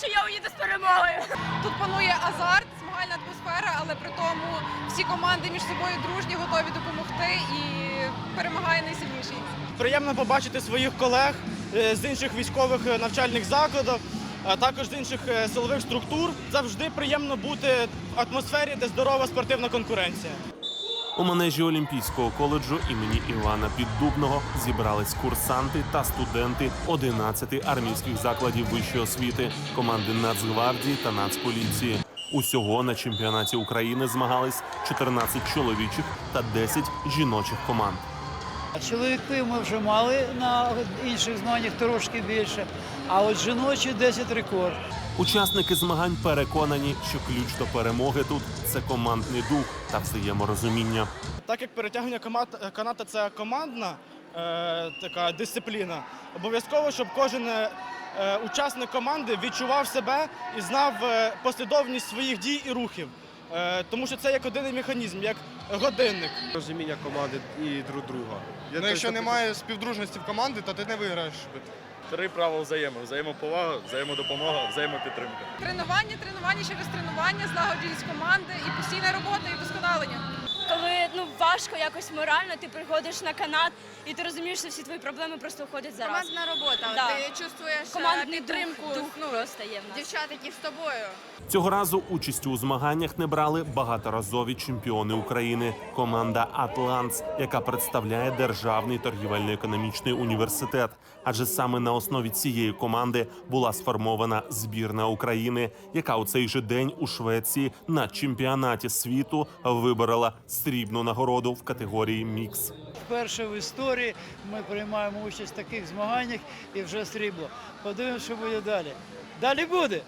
що я уїду з перемогою. Тут панує азарт, змагальна атмосфера, але при тому всі команди між собою дружні, готові допомогти і перемагає найсильніший. Приємно побачити своїх колег е, з інших військових е, навчальних закладів, а також з інших е, силових структур. Завжди приємно бути в атмосфері, де здорова спортивна конкуренція. У манежі Олімпійського коледжу імені Івана Піддубного зібрались курсанти та студенти 11 армійських закладів вищої освіти, команди Нацгвардії та Нацполіції. Усього на чемпіонаті України змагались 14 чоловічих та 10 жіночих команд. Чоловіки ми вже мали на інших змаганнях трошки більше, а от жіночі 10 рекорд. Учасники змагань переконані, що ключ до перемоги тут це командний дух та взаєморозуміння. Так як перетягування каната це командна е, така дисципліна, обов'язково, щоб кожен е, е, учасник команди відчував себе і знав е, послідовність своїх дій і рухів. Е, тому що це як один механізм, як годинник. розуміння команди і друг друга. Я Ну, якщо немає співдружності в команди, то ти не виграєш. Три правила взаємо: взаємоповага, взаємодопомога, взаємопідтримка. Тренування, тренування через тренування, злагодженість команди і постійна робота і вдосконалення. Важко якось морально, ти приходиш на канат і ти розумієш, що всі твої проблеми просто входять зараз. Командна робота. Да. Ти чувствуєш Командний е, підтримку дух, дух ну, просто є в нас. дівчат, які з тобою. Цього разу участю у змаганнях не брали багаторазові чемпіони України. Команда Атланс, яка представляє державний торгівельно-економічний університет. Адже саме на основі цієї команди була сформована збірна України, яка у цей же день у Швеції на чемпіонаті світу виборола срібну нагороду в категорії мікс. Вперше в історії ми приймаємо участь в таких змаганнях і вже срібло. Подивимося, що буде далі. Далі буде.